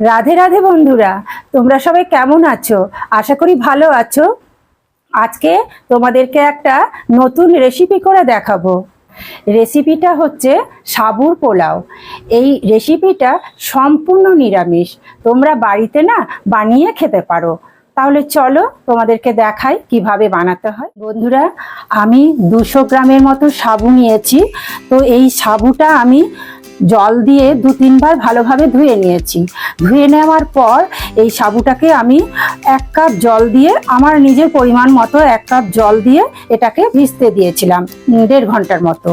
রাধে রাধে বন্ধুরা, তোমরা সবাই কেমন আছো? আশা করি ভালো আছো। আজকে তোমাদেরকে একটা নতুন রেসিপি করে দেখাবো। রেসিপিটা হচ্ছে সাবুর পোলাও। এই রেসিপিটা সম্পূর্ণ নিরামিষ। তোমরা বাড়িতে না বানিয়ে খেতে পারো। তাহলে চলো তোমাদেরকে দেখাই কীভাবে বানাতে হয়। বন্ধুরা, আমি দুশো গ্রামের মতো সাবু নিয়েছি। তো এই সাবুটা আমি জল দিয়ে দু তিনবার ভালোভাবে ধুয়ে নিয়েছি। ধুয়ে নেওয়ার পর এই সাবুটাকে আমি এক কাপ জল দিয়ে আমার নিজের পরিমাণ মতো এক কাপ জল দিয়ে এটাকে ভিজতে দিয়েছিলাম দেড় ঘণ্টার মতো।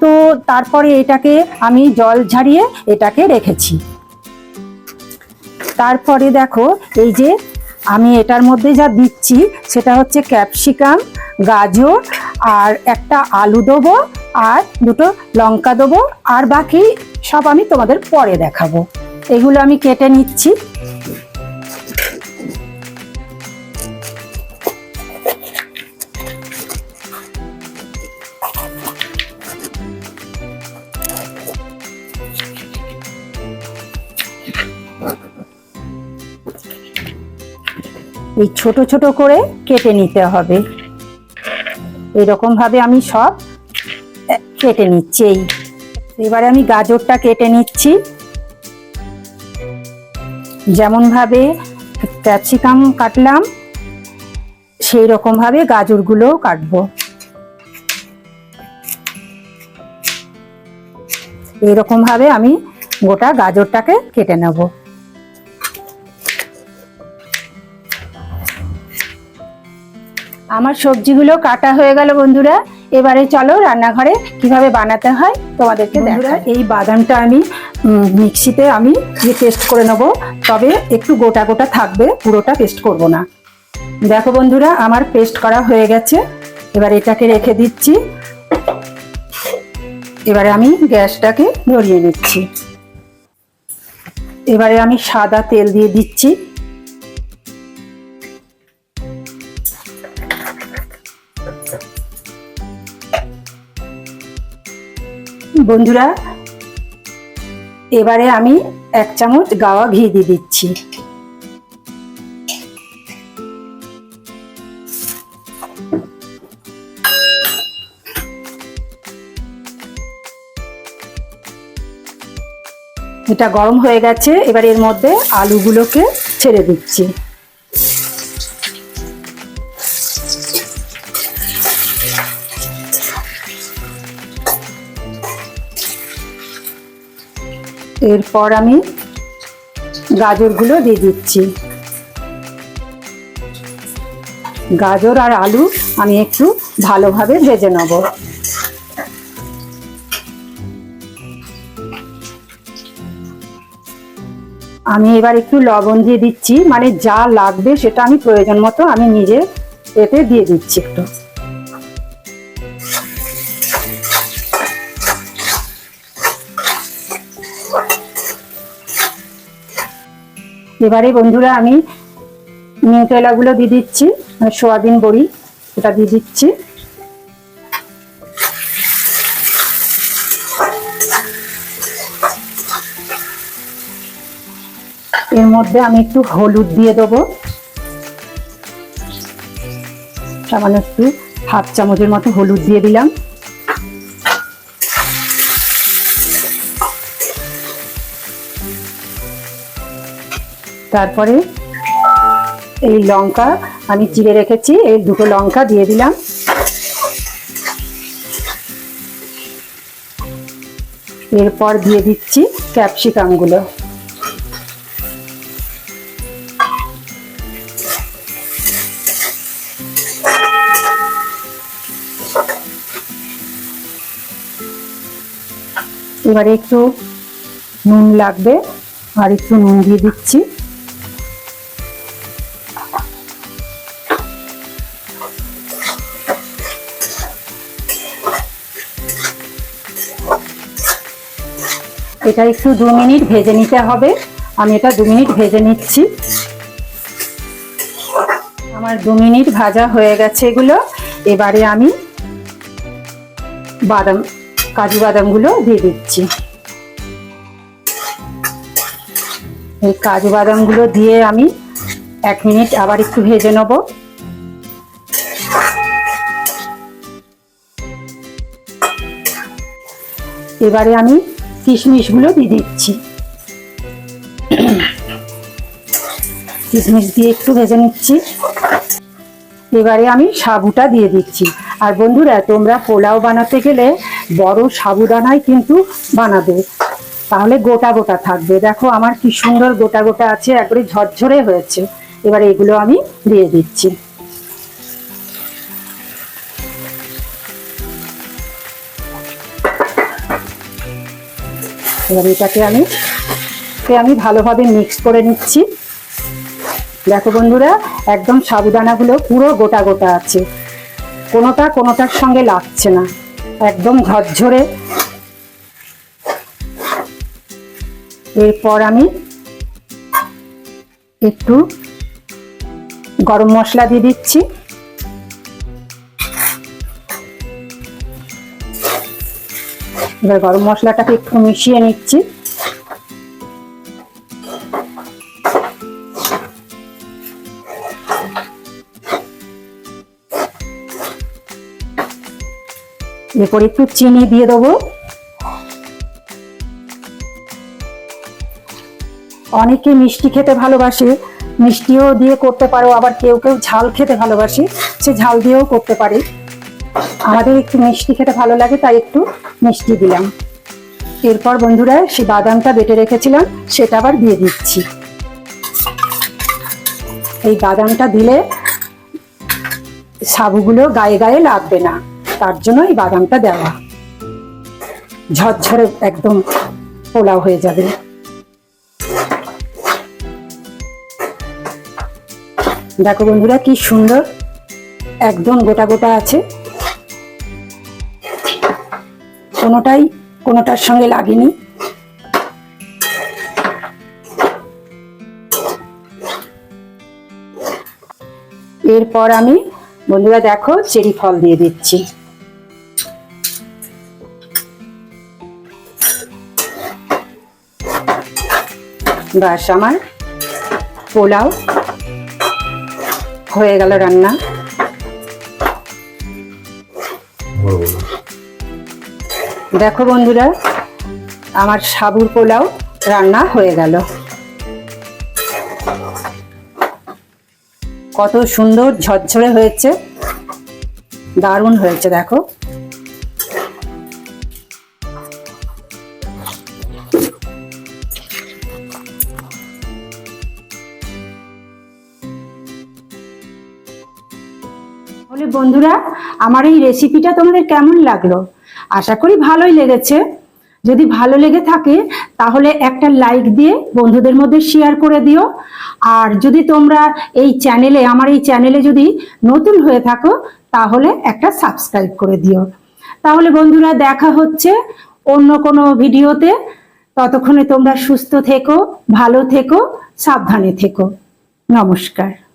তো তারপরে এটাকে আমি জল ঝাড়িয়ে এটাকে রেখেছি। তারপরে দেখো, এই যে আমি এটার মধ্যে যা দিচ্ছি, সেটা হচ্ছে ক্যাপসিকাম, গাজর আর একটা আলু দেবো আর দুটো লঙ্কা দেবো, আর বাকি সব আমি তোমাদের পরে দেখাবো। এগুলো আমি কেটে নিচ্ছি। এই ছোট ছোট করে কেটে নিতে হবে। এরকম ভাবে আমি সব কেটে নিচ্ছি এবারে আমি গাজরটা কেটে নিচ্ছি। যেমন ভাবে ক্যাপসিকাম কাটলাম সেই রকম ভাবে গাজরগুলোও কাটবো। এরকম ভাবে আমি গোটা গাজরটাকে কেটে নেব। আমার সবজিগুলো কাটা হয়ে গেল বন্ধুরা। এবারে চলো রান্নাঘরে কীভাবে বানাতে হয় তোমাদেরকে বন্ধুরা এই বাদামটা আমি মিক্সিতে আমি পেস্ট করে নেব। তবে একটু গোটা গোটা থাকবে পুরোটা পেস্ট করব না। দেখো বন্ধুরা আমার পেস্ট করা হয়ে গেছে। এবার এটাকে রেখে দিচ্ছি। এবারে আমি গ্যাসটাকে ধরিয়ে নিচ্ছি। এবারে আমি সাদা তেল দিয়ে দিচ্ছি। বন্ধুরা, এবারে আমি এক চামচ গাওয়া ঘি দিয়ে দিচ্ছি। এটা গরম হয়ে গেছে, এবার এর মধ্যে আলুগুলোকে ছেড়ে দিচ্ছি। এরপর আমি গাজরগুলো দিয়ে দিচ্ছি। গাজর আর আলু আমি একটু ভালোভাবে ভেজে নেব। আমি এবার একটু লবণ দিয়ে দিচ্ছি মানে যা লাগবে সেটা আমি প্রয়োজন মতো আমি নিজে এতে দিয়ে দিচ্ছি একটু। এবারে বন্ধুরা আমি নিউটেলাগুলো দিয়ে দিচ্ছি সোয়াবিন বড়ি এটা দিয়ে দিচ্ছি। এর মধ্যে আমি একটু হলুদ দিয়ে দেবো। সামান্য একটু হাফ চামচের মতো হলুদ দিয়ে দিলাম। তারপরে এই লঙ্কা আমি চিড়ে রেখেছি, এই দুটো লঙ্কা দিয়ে দিলাম। এরপর দিয়ে দিচ্ছি ক্যাপসিকামগুলো এবারে একটু নুন লাগবে, আর একটু নুন দিয়ে দিচ্ছি। এটা একটু দু মিনিট ভেজে নিতে হবে। আমি এটা দু মিনিট ভেজে নিচ্ছি। আমার দু মিনিট ভাজা হয়ে গেছে এগুলো। এবারে আমি বাদাম, কাজু বাদামগুলো দিয়ে দিচ্ছি। এই কাজু বাদামগুলো দিয়ে আমি এক মিনিট আবার একটু ভেজে নেব। এবারে আমি কিশমিশগুলো দিয়ে দিচ্ছি। কিশমিশ দিয়ে একটু ভেজে নিচ্ছি। এবারে আমি সাবুটা দিয়ে দিচ্ছি। আর বন্ধুরা, তোমরা পোলাও বানাতে গেলে বড় সাবুদানাই কিন্তু বানাবে। তাহলে গোটা গোটা থাকবে। দেখো আমার কি সুন্দর গোটা গোটা আছে, একবারে ঝরঝরে হয়েছে। এবারে এগুলো আমি দিয়ে দিচ্ছি। এবার এটাকে আমি আমি ভালোভাবে মিক্স করে নিচ্ছি। দেখো বন্ধুরা, একদম সাবুদানাগুলো পুরো গোটা গোটা আছে। কোনোটা কোনোটার সঙ্গে লাগছে না। একদম ঝরঝরে। এরপর আমি একটু গরম মশলা দিয়ে দিচ্ছি। এবার গরম মশলাটাকে একটু মিশিয়ে নিচ্ছি। এরপর একটু চিনি দিয়ে দেবো। অনেকে মিষ্টি খেতে ভালোবাসে, মিষ্টিও দিয়ে করতে পারো, আবার কেউ কেউ ঝাল খেতে ভালোবাসে, সে ঝাল দিয়েও করতে পারে। আমাদের একটু মিষ্টি খেতে ভালো লাগে, তাই একটু মিষ্টি দিলাম। এরপর বন্ধুরা, সে বাদামটা বেটে রেখেছিলাম, সেটা আবার দিয়ে দিচ্ছি। এই বাদামটা দিলে সাবুগুলো গায়ে গায়ে লাগবে না, তার জন্য এই বাদামটা দেওয়া। ঝরঝরে একদম পোলাও হয়ে যাবে। দেখো বন্ধুরা, কি সুন্দর, একদম গোটা গোটা আছে। কোনোটাই, কোনোটার সঙ্গে লাগেনি। এরপর আমি, বন্ধুরা দেখো, চেরি ফল দিয়ে দিচ্ছি। বাস আমার পোলাও হয়ে গেল রান্না। দেখো বন্ধুরা, আমার সাবুর পোলাও রান্না হয়ে গেল। কত সুন্দর ঝরঝরে হয়েছে, দারুণ হয়েছে, দেখো। বন্ধুরা, আমার এই রেসিপিটা তোমাদের কেমন লাগল? আশা করি ভালোই লেগেছে। যদি ভালো লেগে থাকে, তাহলে একটা লাইক দিয়ে বন্ধুদের মধ্যে শেয়ার করে দিও। আর যদি তোমরা এই চ্যানেলে আমার এই চ্যানেলে যদি নতুন হয়ে থাকো, তাহলে একটা সাবস্ক্রাইব করে দিও। তাহলে বন্ধুরা, দেখা হচ্ছে অন্য কোনো ভিডিওতে। ততক্ষণে তোমরা সুস্থ থেকো, ভালো থেকো, সাবধানে থেকো। নমস্কার।